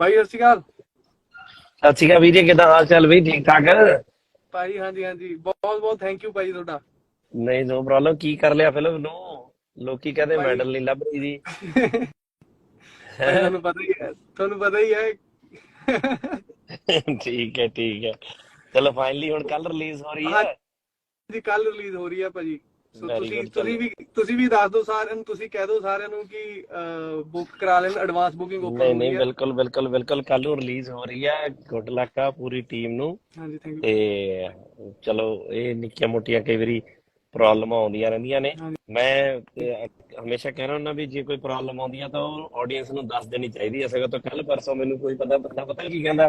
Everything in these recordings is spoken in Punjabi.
ਭਾਈ ਸਤਿ ਸ਼੍ਰੀ ਅਕਾਲ। ਸਤਿ ਸ਼੍ਰੀ ਅਕਾਲ ਵੀਰੇ ਕਿਦਾਂ ਹਾਲ ਚਾਲ ਵੀ ਠੀਕ ਠਾਕ? ਭਾਈ ਹਾਂਜੀ ਹਾਂਜੀ। ਬਹੁਤ ਬਹੁਤ ਥੈਂਕ ਯੂ ਭਾਈ ਤੁਹਾਡਾ। ਨਹੀਂ ਨੋ ਪ੍ਰੋਬਲਮ ਕੀ ਕਰ ਲਿਆ ਫਿਲਮ ਨੂੰ ਲੋਕੀ ਕਹਿੰਦੇ ਮੈਡਲ ਨਹੀਂ ਲੱਭ ਰਹੀ ਭਾਈ ਤੁਹਾਨੂੰ ਪਤਾ ਹੀ ਹੈ ਤੁਹਾਨੂੰ ਪਤਾ ਹੀ ਹੈ। ਠੀਕ ਹੈ ਠੀਕ ਹੈ। ਚਲੋ ਫਾਈਨਲੀ ਹੁਣ ਕੱਲ ਰਿਲੀਜ਼ ਹੋ ਰਹੀ ਹੈ। ਜੀ ਕੱਲ ਰਿਲੀਜ਼ ਹੋ ਰਹੀ ਹੈ ਭਾਜੀ। ਸੋ ਤੁਸੀਂ ਵੀ ਤੁਸੀਂ ਵੀ ਦੱਸ ਦਿਓ ਸਾਰਿਆਂ ਨੂੰ ਤੁਸੀਂ ਕਹਿ ਦਿਓ ਸਾਰਿਆਂ ਨੂੰ ਕਿ ਬੁੱਕ ਕਰਾ ਲੈਣ ਐਡਵਾਂਸ ਬੁਕਿੰਗ ਓਪਨ ਨਹੀਂ ਨਹੀਂ ਬਿਲਕੁਲ ਬਿਲਕੁਲ ਬਿਲਕੁਲ ਕੱਲ ਨੂੰ ਰਿਲੀਜ਼ ਹੋ ਰਹੀ ਹੈ। ਗੁੱਡ ਲੱਕ ਆ ਪੂਰੀ ਟੀਮ ਨੂੰ। ਹਾਂਜੀ ਥੈਂਕ ਯੂ ਤੇ ਚਲੋ ਇਹ ਨਿੱਕੀਆਂ ਮੋਟੀਆਂ ਕਈ ਵਾਰੀ ਪ੍ਰੋਬਲਮਾਂ ਆਉਂਦੀਆਂ ਰਹਿੰਦੀਆਂ ਨੇ। ਮੈਂ ਹਮੇਸ਼ਾ ਕਹਿ ਰਿਹਾ ਹੁੰਦਾ ਵੀ ਜੇ ਕੋਈ ਪ੍ਰੋਬਲਮ ਆਉਂਦੀ ਆ ਤਾਂ ਉਹ ਆਡੀਅנס ਨੂੰ ਦੱਸ ਦੇਣੀ ਚਾਹੀਦੀ ਹੈ ਸਗੋਂ ਤਾਂ ਕੱਲ ਪਰਸੋਂ ਮੈਨੂੰ ਕੋਈ ਪਤਾ ਪਤਾ ਪਤਾ ਕੀ ਕਹਿੰਦਾ?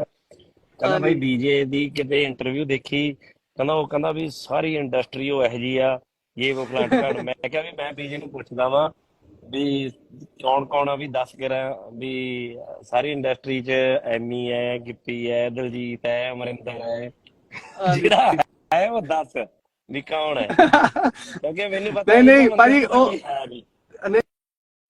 ਕਹਿੰਦਾ ਭਾਈ ਹਾਂਜੀ। ਡੀਜੇ ਦੀ ਕਿਤੇ ਇੰਟਰਵਿਊ ਦੇਖੀ। ਕਹਿੰਦਾ ਉਹ ਕਹਿੰਦਾ ਵੀ ਸਾਰੀ ਇੰਡਸਟਰੀ ਉਹ ਇਹੋ ਜੀ ਆ। ਇਹ ਉਹ ਫਲਾਟ ਫਲਾਟ ਮੈਂ ਕਿਹਾ ਵੀ ਮੈਂ ਬੀਜੇ ਨੂੰ ਪੁੱਛਦਾ ਵਾਂ ਵੀ ਕੌਣ ਕੌਣ ਆ ਵੀ ਦੱਸ ਕੇ ਰ- ਵੀ ਸਾਰੀ ਇੰਡਸਟਰੀ 'ਚ ਐਮੀ ਹੈ ਗਿੱਪੀ ਹੈ ਦਲਜੀਤ ਹੈ ਅਮਰਿੰਦਰ ਹੈ। ਜਿਹੜਾ ਹੈ ਉਹ ਦੱਸ ਵੀ ਕੌਣ ਹੈ ਕਿਉਂਕਿ ਮੈਨੂੰ ਪਤਾ ਨਹੀਂ, ਨਹੀਂ, ਭਾਜੀ, ਉਹ-। ਨਹੀਂ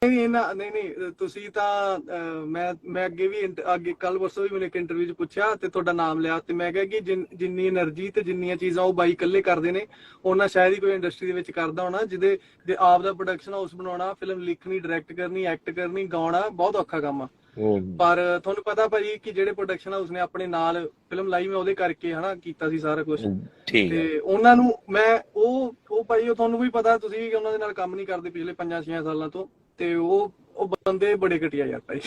ਨਹੀਂ ਇਹਨਾਂ ਨਹੀਂ ਨਹੀਂ ਤੁਸੀਂ ਤਾਂ ਮੈਂ ਮੈਂ ਅੱਗੇ ਵੀ ਅੱਗੇ ਕੱਲ ਵਰਸੋਂ ਵੀ ਮੈਨੂੰ ਇੱਕ ਇੰਟਰਵਿਊ 'ਚ ਪੁੱਛਿਆ ਤੇ ਤੁਹਾਡਾ ਨਾਮ ਲਿਆ ਤੇ ਮੈਂ ਕਿਹਾ ਕਿ ਜਿੰਨੀ એનર્ਜੀ ਤੇ ਜਿੰਨੀਆਂ ਚੀਜ਼ਾਂ ਉਹ ਬਾਈ ਇਕੱਲੇ ਕਰਦੇ ਨੇ ਉਹਨਾਂ ਸ਼ਾਇਦ ਹੀ ਕੋਈ ਇੰਡਸਟਰੀ ਦੇ ਵਿੱਚ ਕਰਦਾ ਹੋਣਾ ਜਿਹਦੇ ਦੇ ਆਪ ਦਾ ਪ੍ਰੋਡਕਸ਼ਨ ਹਾਊਸ ਬਣਾਉਣਾ ਫਿਲਮ ਲਿਖਣੀ ਡਾਇਰੈਕਟ ਕਰਨੀ ਐਕਟ ਕਰਨੀ ਗਾਉਣਾ ਬਹੁਤ ਔਖਾ ਕੰਮ ਆ। ਪਰ ਤੁਹਾਨੂੰ ਪਤਾ ਭਾਜੀ ਕਿ ਜਿਹੜੇ ਪ੍ਰੋਡਕਸ਼ਨ ਹਾਊਸ ਨੇ ਆਪਣੇ ਨਾਲ ਫਿਲਮ ਲਾਈ ਮੈਂ ਉਹਦੇ ਕਰਕੇ ਹਨਾ ਕੀਤਾ ਸੀ ਸਾਰਾ ਕੁਝ ਤੇ ਉਹਨਾਂ ਨੂੰ ਮੈਂ ਉਹ ਉਹ ਭਾਈ ਉਹ ਤੁਹਾਨੂੰ ਵੀ ਪਤਾ ਤੁਸੀਂ ਵੀ ਉਹਨਾਂ ਦੇ ਨਾਲ ਕੰਮ ਨਹੀਂ ਕਰਦੇ ਪਿਛਲੇ 5-6 ਸਾਲਾਂ ਤੋਂ। ਤੇ ਉਹ ਉਹ ਬੰਦੇ ਬੜੇ ਘਟਿਆ ਯਾਰ ਭਾਈ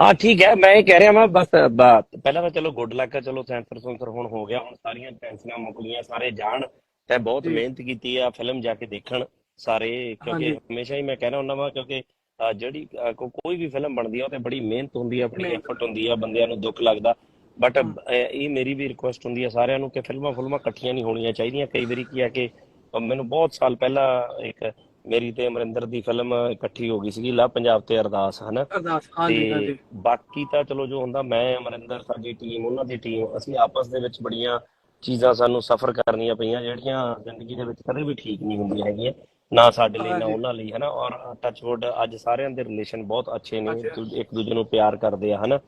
ਹਾਂ ਠੀਕ ਹੈ ਮੈਂ ਇਹ ਕਹਿ ਰਿਹਾ ਮੈਂ ਬਸ ਬ- ਪਹਿਲਾਂ ਤਾਂ ਚਲੋ ਗੁੱਡ ਲੱਕ ਚਲੋ ਸੈਂਸਰ ਸੈਂਸਰ ਹੁਣ ਹੋ ਗਿਆ ਹੁਣ ਸਾਰੀਆਂ ਟੈਨਸ਼ਨਾਂ ਮੁੱਕ ਗਈਆਂ ਸਾਰੇ ਜਾਣ ਤੇ ਬਹੁਤ ਜੀ। ਮਿਹਨਤ ਕੀਤੀ ਆ ਫਿਲਮ ਜਾ ਕੇ ਦੇਖਣ ਸਾਰੇ ਕਿਉਂਕਿ ਹਾਂਜੀ। ਹਮੇਸ਼ਾ ਹੀ ਮੈਂ ਕਹਿਣਾ ਹੁੰਦਾ ਵਾਂ ਕਿਉਂਕਿ ਅ, ਜਿਹੜੀ ਅ, ਕੋ- ਕੋਈ ਵੀ ਫਿਲਮ ਬਣਦੀ ਆ ਉਹ ਤੇ ਬੜੀ ਮਿਹਨਤ ਹੁੰਦੀ ਆ ਬੜੀ ਮਿਹਨਤ। ਐਫਰਟ ਹੁੰਦੀ ਆ ਬੰਦਿਆਂ ਨੂੰ ਦੁੱਖ ਲੱਗਦਾ ਬਟ ਇਹ ਮੇਰੀ ਵੀ ਰਿਕੁਐਸਟ ਹੁੰਦੀ ਆ ਸਾਰਿਆਂ ਨੂੰ ਕਿ ਫਿਲਮਾਂ ਫਿਲਮਾਂ ਇਕੱਠੀਆਂ ਨਹੀਂ ਹੋਣੀਆਂ ਚਾਹੀਦੀਆਂ ਕਈ ਵਾਰੀ ਕੀ ਆ ਕਿ ਅ, ਮੈਨੂੰ ਬਹੁਤ ਸਾਲ ਪਹਿਲਾਂ ਇੱਕ ਮੇਰੀ ਤੇ ਅਮਰਿੰਦਰ ਦੀ ਫਿਲਮ ਇਕੱਠੀ ਹੋ ਗਈ ਸੀਗੀ ਲਾ ਪੰਜਾਬ ਤੇ ਅਰਦਾਸ ਹਨਾ? ਅਰਦਾਸ ਹਾਂਜੀ ਹਾਂਜੀ। ਬਾਕੀ ਤਾਂ ਚਲੋ ਜੋ ਹੁੰਦਾ ਮੈਂ ਅਮਰਿੰਦਰ ਸਾਡੀ ਟੀਮ ਉਹਨਾਂ ਦੀ ਟੀਮ ਅਸੀਂ ਆਪਸ ਦੇ ਵਿੱਚ ਬੜੀਆਂ ਚੀਜ਼ਾਂ ਸਾਨੂੰ ਸਫਰ ਕਰਨੀਆਂ ਪਈਆਂ ਜਿਹੜੀਆਂ ਜ਼ਿੰਦਗੀ ਦੇ ਵਿੱਚ ਕਦੇ ਵੀ ਠੀਕ ਨਹੀਂ ਹੁੰਦੀਆਂ ਹੈਗੀਆਂ ਨਾ ਸਾਡੇ ਲਈ ਨਾ। ਉਹਨਾਂ ਲਈ ਹਨਾ? ਔਰ ਟੱਚਵੁੱਡ ਅੱਜ ਸਾਰਿਆਂ ਦੇ ਰਿਲੇਸ਼ਨ ਬਹੁਤ ਅੱਛੇ ਨੇ ਇੱਕ ਦੂਜੇ ਨੂੰ ਪਿਆਰ ਕਰਦੇ ਆ ਹਨਾ?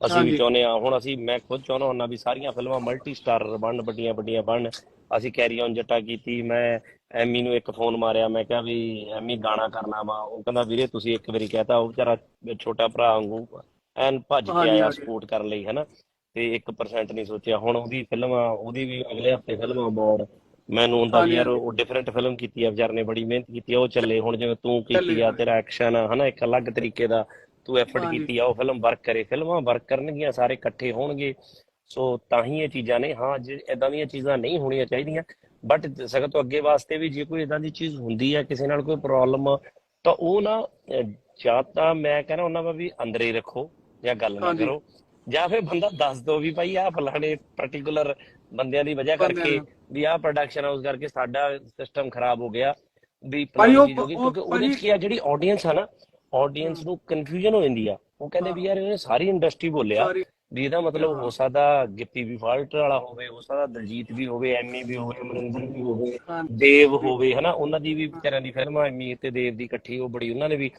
ਅਸੀਂ ਵੀ। ਚਾਹੁੰਦੇ ਆ ਹੁਣ ਅਸੀਂ ਮੈਂ ਖੁਦ ਚਾਹੁੰਦਾ ਹੁੰਦਾ ਵੀ ਸਾਰੀਆਂ ਫਿਲਮਾਂ ਮਲਟੀ ਸਟਾਰਰ ਬਣਨ ਵੱਡੀਆਂ ਵੱਡੀਆਂ ਬਣਨ ਅਸੀਂ ਕੈਰੀ ਔਨ ਜੱਟਾ ਕੀਤੀ ਮੈਂ ਐਮੀ ਨੂੰ ਇੱਕ ਫੋਨ ਮਾਰਿਆ ਮੈਂ ਕਿਹਾ ਵੀ ਐਮੀ ਗਾਣਾ ਕਰਨਾ ਵਾ। ਉਹ ਕਹਿੰਦਾ ਵੀਰੇ ਤੁਸੀਂ ਇੱਕ ਵਾਰੀ ਕਹਤਾ ਉਹ ਵਿਚਾਰਾ ਛੋਟਾ ਭਰਾ ਵਾਂਗੂ ਐਨ ਭੱਜ ਕੇ ਆਇਆ। ਸਪੋਰਟ ਕਰਨ ਲਈ ਹਨਾ। ਤੇ 1% ਨਹੀਂ ਸੋਚਿਆ। ਹੁਣ ਉਹਦੀ ਫਿਲਮ ਆ ਉਹਦੀ ਵੀ ਅਗਲੇ ਹਫ਼ਤੇ ਫਿਲਮ ਆ ਬੋਰ ਮੈਨੂੰ ਹੁੰਦਾ ਵੀ ਯਾਰ ਉਹ ਡਿਫਰੈਂਟ ਫਿਲਮ ਕੀਤੀ ਆ ਵਿਚਾਰ ਨੇ ਬੜੀ ਮਿਹਨਤ ਕੀਤੀ ਆ ਉਹ ਚੱਲੇ। ਹੁਣ ਜਿਵੇਂ ਤੂੰ ਕੀਤੀ ਆ। ਤੇਰਾ ਐਕਸ਼ਨ ਆ ਹਨਾ ਇੱਕ ਅਲੱਗ ਤਰੀਕੇ ਦਾ ਤੂੰ ਐਫਰਟ। ਕੀਤੀ ਆ ਉਹ ਫਿਲਮ ਵਰਕ ਕਰੇ। ਫਿਲਮਾਂ ਵਰਕ ਕਰਨਗੀਆਂ ਸਾਰੇ ਇਕੱਠੇ ਹੋਣਗੇ। ਸੋ ਤਾਂ ਹੀ ਇਹ ਚੀਜ਼ਾਂ ਨੇ। ਹਾਂ ਜੇ ਇਦਾਂ ਦੀਆਂ ਚੀਜ਼ਾਂ ਨਹੀਂ ਹੋਣੀਆਂ ਚਾਹੀਦੀਆਂ ਬਟ ਸਖਤ ਤੋਂ ਅੱਗੇ ਵਾਸਤੇ ਵੀ ਜੇ ਕੋਈ ਇਦਾਂ ਦੀ ਚੀਜ਼ ਹੁੰਦੀ ਹੈ ਕਿਸੇ ਨਾਲ ਕੋਈ ਪ੍ਰੋਬਲਮ ਤਾਂ ਉਹ ਨਾ ਜਾਂ ਤਾਂ ਮੈਂ ਕਹਿੰਦਾ ਉਹਨਾਂ ਦਾ ਵੀ ਅੰਦਰ ਹੀ ਰੱਖੋ ਜਾਂ ਗੱਲ ਨਾ ਕਰੋ। ਜਾਂ ਫਿਰ ਬੰਦਾ ਦੱਸ ਦੋ ਵੀ ਭਾਈ ਆ ਫਲਾਣੇ ਪਾਰਟਿਕੂਲਰ ਬੰਦਿਆਂ ਦੀ ਵਜ੍ਹਾ ਕਰਕੇ ਵੀ ਆ ਪ੍ਰੋਡਕਸ਼ਨ ਹਾਊਸ ਕਰਕੇ ਸਾਡਾ ਸਿਸਟਮ ਖਰਾਬ ਹੋ ਗਿਆ ਵੀ ਭਾਈ ਕਿਉਂਕਿ ਉਹਦੇ ਕੀ ਆ ਜਿਹੜੀ ਆਡੀਅנס ਆ ਨਾ ਆਡੀਅנס ਨੂੰ ਕਨਫਿਊਜ਼ਨ ਹੋ ਜਾਂਦੀ ਆ। ਉਹ ਕਹਿੰਦੇ ਵੀ ਯਾਰ ਇਹਨੇ ਸਾਰੀ ਇੰਡਸਟਰੀ ਬੋਲਿਆ ਵੀ ਇਹਦਾ ਮਤਲਬ ਹਾਂ। ਸਕਦਾ ਗਿੱਪੀ ਵੀ ਫਾਲਟ ਵਾਲਾ ਹੋਵੇ ਹੋ ਸਕਦਾ ਦਲਜੀਤ ਵੀ ਹੋਵੇ ਐਮੀ ਵੀ ਹੋਵੇ ਅਮਰਿੰਦਰ ਵੀ ਹੋਵੇ ਦੇਵ ਹੋਵੇ ਹਨਾ ਉਹਨਾਂ ਦੀ ਵੀ ਵਿਚਾਰਿਆਂ ਦੀ ਫਿਲਮ ਐਮੀ ਤੇ ਦੇਵ ਦੀ ਇਕੱਠੀ ਉਹ ਬੜੀ ਉਹਨਾਂ ਨੇ ਵੀ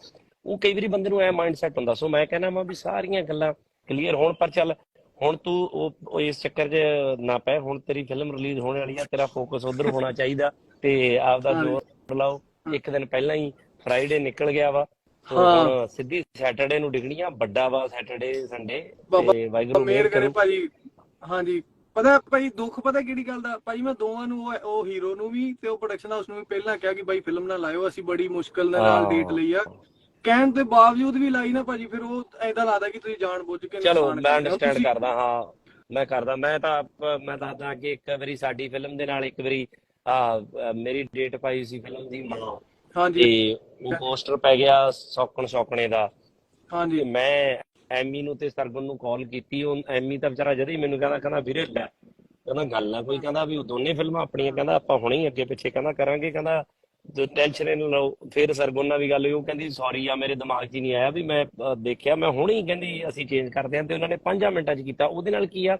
ਉਹ ਕਈ ਵਾਰੀ ਬੰਦੇ ਨੂੰ ਐ ਮਾਈਂਡ ਸੈਟ ਹੁੰਦਾ ਸੋ ਮੈਂ ਕਹਿੰਦਾ ਮੈਂ ਵੀ ਸਾਰੀਆਂ ਗੱਲਾਂ ਕਲੀਅਰ ਹੋਣ ਪਰ ਚੱਲ ਹੁਣ ਤੂੰ ਉਹ ਇਸ ਚੱਕਰ 'ਚ ਨਾ ਪੈ ਹੁਣ ਤੇਰੀ ਫਿਲਮ ਰਿਲੀਜ਼ ਹੋਣ ਵਾਲੀ ਆ ਤੇਰਾ ਫੋਕਸ ਉਧਰ ਹੋਣਾ ਚਾਹੀਦਾ ਤੇ ਆਪਦਾ। ਜ਼ੋਰ ਲਾਓ ਇੱਕ ਦਿਨ ਪਹਿਲਾਂ ਹੀ ਫਰਾਈਡੇ ਨਿਕਲ ਗਿਆ ਵਾ ਹਾਂ। ਸਿੱਧੀ ਸੈਟਰਡੇ ਨੂੰ ਡਿਗਣੀਆਂ ਵੱਡਾ ਵਾ ਸੈਟਰਡੇ ਸੰਡੇ ਤੇ ਵਾਹਿਗੁਰੂ ਮੇਰ ਕਰੇ ਭਾਜੀ ਹਾਂਜੀ ਪਤਾ ਭਾਈ ਦੁੱਖ ਪਤਾ ਕਿਹੜੀ ਗੱਲ ਦਾ ਭਾਈ ਮੈਂ ਦੋਵਾਂ ਨੂੰ ਉਹ- ਹੀਰੋ ਨੂੰ ਵੀ ਤੇ ਉਹ ਪ੍ਰੋਡਕਸ਼ਨ ਹਾਊਸ ਨੂੰ ਵੀ ਪਹਿਲਾਂ ਕਿਹਾ ਕਿ ਭਾਈ ਫਿਲਮ ਨਾ ਲਾਇਓ ਅਸੀਂ ਬੜੀ ਮੁਸ਼ਕਲ ਨਾਲ। ਡੇਟ ਲਈ ਆ ਕਹਿਣ ਦੇ ਬਾਵਜੂਦ ਵੀ ਲਾਈ ਨਾ ਭਾਜੀ ਫਿਰ ਉਹ ਐਦਾਂ ਲੱਗਦਾ ਕਿ ਤੁਸੀਂ ਜਾਣ ਬੁੱਝ ਕੇ ਚਲੋ ਮੈਂ। ਅੰਡਰਸਟੈਂਡ ਕਰਦਾ ਹਾਂ ਮੈਂ ਕਰਦਾ ਮੈਂ ਤਾਂ ਮੈਂ ਦੱਸਦਾ ਕਿ ਇੱਕ ਵਾਰੀ ਸਾਡੀ ਫਿਲਮ ਦੇ ਨਾਲ ਇੱਕ ਵਾਰੀ ਆ ਮੇਰੀ ਡੇਟ ਪਾਈ ਸੀ ਫਿਲਮ ਦੀ ਮਾਂ ਹਾਂਜੀ। ਤੇ ਉਹ ਪੋਸਟਰ ਪੈ ਗਿਆ ਸੌਕਣ ਸੌਕਣੇ ਦਾ। ਹਾਂਜੀ। ਮੈਂ ਐਮੀ ਨੂੰ ਤੇ ਸਰਗੁਣ ਨੂੰ ਕਾਲ ਕੀਤੀ ਉਹ ਐਮੀ ਤਾਂ ਵਿਚਾਰਾ ਜਦ ਹੀ ਮੈਨੂੰ ਕਹਿੰਦਾ ਕਹਿੰਦਾ ਵੀਰੇ ਲੈ ਕਹਿੰਦਾ ਗੱਲ ਆ ਕੋਈ ਕਹਿੰਦਾ ਵੀ ਉਹ ਦੋਨੇ ਫਿਲਮਾਂ ਆਪਣੀਆਂ ਕਹਿੰਦਾ ਆਪਾਂ ਹੁਣੇ ਹੀ ਅੱਗੇ ਪਿੱਛੇ ਕਹਿੰਦਾ ਕਰਾਂਗੇ ਕਹਿੰਦਾ ਜੋ ਟੈਨਸ਼ਨ ਇਹਨੂੰ ਲਓ ਫਿਰ ਸਰਗੁਣ ਨਾਲ ਵੀ ਗੱਲ ਹੋਈ ਉਹ ਕਹਿੰਦੀ ਸੌਰੀ ਆ ਮੇਰੇ ਦਿਮਾਗ 'ਚ ਹੀ ਨਹੀਂ ਆਇਆ ਵੀ ਮੈਂ ਦੇਖਿਆ ਮੈਂ ਹੁਣੇ ਹੀ ਕਹਿੰਦੀ ਅਸੀਂ ਚੇਂਜ ਕਰਦੇ ਹਾਂ ਤੇ ਉਹਨਾਂ ਨੇ 5 ਮਿੰਟਾਂ 'ਚ ਕੀਤਾ ਉਹਦੇ ਨਾਲ ਕੀ ਆ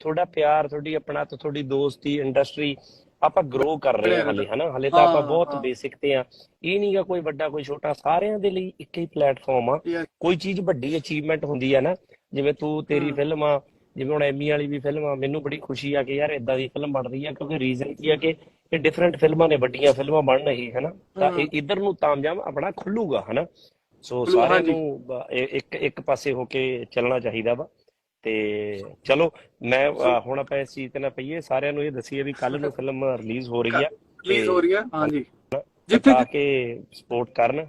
ਤੁਹਾਡਾ ਪਿਆਰ ਤੁਹਾਡੀ ਆਪਣਾ ਤੇ ਤੁਹਾਡੀ ਦੋਸਤੀ ਇੰਡਸਟਰੀ ਆਪਾਂ ਗਰੋ ਕਰ ਰਹੇ ਹਾਂ ਹਲੇ ਹਨਾ? ਹਲੇ ਤਾਂ ਆਪਾਂ ਬਹੁਤ। ਬੇਸਿਕ ਤੇ ਆ ਇਹ ਨਹੀਂਗਾ ਕੋਈ ਵੱਡਾ ਕੋਈ ਛੋਟਾ ਸਾਰਿਆਂ ਦੇ ਲਈ ਇੱਕ ਹੀ ਪਲੇਟਫਾਰਮ ਆ। ਕੋਈ ਚੀਜ਼ ਵੱਡੀ ਅਚੀਵਮੈਂਟ ਹੁੰਦੀ ਆ ਨਾ। ਜਿਵੇਂ ਤੂੰ ਤੇਰੀ। ਫਿਲਮ ਆ ਜਿਵੇਂ ਹੁਣ ਐਮੀ ਵਾਲੀ ਵੀ ਫਿਲਮ ਆ ਮੈਨੂੰ ਬੜੀ ਖੁਸ਼ੀ ਆ ਕਿ ਯਾਰ ਇਦਾਂ ਦੀ ਫਿਲਮ ਬਣ ਰਹੀ ਆ ਕਿਉਂਕਿ ਰੀਜ਼ਨ ਕੀ ਆ ਕਿ ਇਹ ਡਿਫਰੈਂਟ ਫਿਲਮਾਂ ਨੇ ਵੱਡੀਆਂ ਫਿਲਮਾਂ ਬਣ ਰਹੀ ਹੈ। ਨਾ ਤਾਂ ਇਧਰ ਨੂੰ ਤਾਮਜਾਮ ਆਪਣਾ ਖੁੱਲੂਗਾ ਹਨਾ? ਸੋ ਸਾਰਿਆਂ। ਨੂੰ ਇੱਕ ਇੱਕ ਪਾਸੇ ਹੋ ਕੇ ਚੱਲਣਾ ਚਾਹੀਦਾ ਵਾ। ਤੇ ਚਲੋ ਮੈਂ ਅ, ਹੁਣ ਆਪਾਂ ਇਸ ਚੀਜ਼ ਤੇ ਨਾ ਪਈਏ ਸਾਰਿਆਂ ਨੂੰ ਇਹ ਦੱਸੀਏ ਵੀ ਕੱਲ ਨੂੰ ਫਿਲਮ ਰਿਲੀਜ਼ ਹੋ ਰਹੀ ਆ ਰਿਲੀਜ਼ ਹੋ ਰਹੀ ਹੈ ਹਾਂਜੀ ਜਿੱਥੇ ਜਿੱਥੇ ਕੇ ਸਪੋਰਟ ਕਰਨ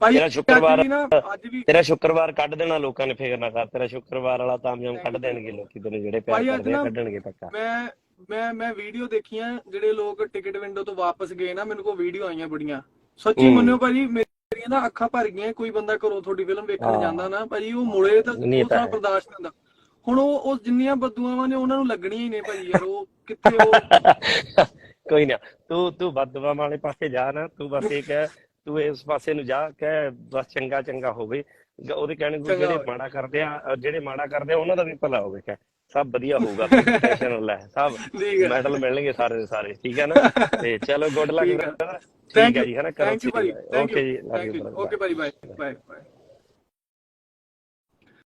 ਭਾਈ ਤੇਰਾ ਸ਼ੁੱਕਰਵਾਰ- ਅੱਜ ਵੀ ਨਾ ਅੱਜ ਵੀ ਤੇਰਾ ਸ਼ੁੱਕਰਵਾਰ ਕੱਢ ਦੇਣਾ ਲੋਕਾਂ ਨੇ ਫਿਕਰ ਨਾ ਕਰ ਤੇਰਾ ਸ਼ੁੱਕਰਵਾਰ ਵਾਲਾ ਤਾਮਜਾਮ ਕੱਢ ਦੇਣਗੇ ਲੋਕੀ ਤੈਨੂੰ ਜਿਹੜੇ ਪਿਆਰ ਭਾਈ, ਅੱਜ ਕਰਦੇ ਆ ਨਾ- ਕੱਢਣਗੇ ਪੱਕਾ ਮੈਂ ਮੈਂ ਮੈਂ ਵੀਡੀਓ ਦੇਖੀਆਂ ਜਿਹੜੇ ਲੋਕ ਟਿਕਟ ਵਿੰਡੋ ਤੋਂ ਵਾਪਸ ਗਏ ਨਾ ਮੈਨੂੰ ਕੋ ਵੀਡੀਓ ਆਈਆਂ ਬੜੀਆਂ ਸੱਚੀ ਹੂੰ। ਮੰਨਿਓ ਭਾਜੀ ਮੇਰੀਆਂ ਨਾ ਅੱਖਾਂ ਭਰ ਗਈਆਂ ਕੋਈ ਬੰਦਾ ਘਰੋਂ ਤੁਹਾਡੀ ਫਿਲਮ ਵੇਖਣ ਹਾਂ। ਜਾਂਦਾ ਨਾ ਭਾਜੀ ਉਹ ਮੁੜੇ ਤਾਂ ਨਹੀਂ, ਉਹ ਤਾਂ ਤਾਂ ਹੈ। ਬਰਦਾਸ਼ਤ ਨਹੀਂ ਹੁੰਦਾ ਹੁਣ ਉਹ ਉਹ ਜਿੰਨੀਆਂ ਬਦਦੁਆਵਾਂ ਨੇ ਉਹਨਾਂ ਨੂੰ ਲੱਗਣੀਆਂ ਹੀ ਨੇ ਭਾਜੀ ਯਾਰ ਉਹ ਕਿੱਥੇ ਉਹ? ਕੋਈ ਨਾ ਤੂੰ ਤੂੰ ਬਦਦੁਆ ਵਾਲੇ ਪਾਸੇ ਜਾ ਨਾ ਤੂੰ ਬਸ ਇਹ ਕਹਿ ਤੂੰ ਇਸ ਪਾਸੇ ਨੂੰ ਜਾ ਕਹਿ ਬਸ ਚੰਗਾ ਚੰਗਾ ਹੋਵੇ। ਉਹਦੇ ਕਹਿਣ ਨੂੰ ਜਿਹੜੇ। ਮਾੜਾ ਕਰਦੇ ਆ ਜਿਹੜੇ ਮਾੜਾ ਕਰਦੇ ਆ ਉਹਨਾਂ ਦਾ ਵੀ ਭਲਾ ਹੋਵੇ ਕਹਿ। ਸਭ ਵਧੀਆ ਹੋਊਗਾ ਟੈਨਸ਼ਨ ਲੈ ਸਭ ਮੈਡਲ ਮਿਲਣਗੇ ਸਾਰੇ ਦੇ ਸਾਰੇ ਠੀਕ ਹੈ ਨਾ? ਤੇ ਚਲੋ ਗੁੱਡ ਲੱਕ ਠੀਕ ਹੈ। ਜੀ ਹੈ ਨਾ? ਕਰੋ ਓਕੇ ਜੀ ਓਕੇ ਭਾਜੀ ਬਾਏ ਬਾਏ ਬਾਏ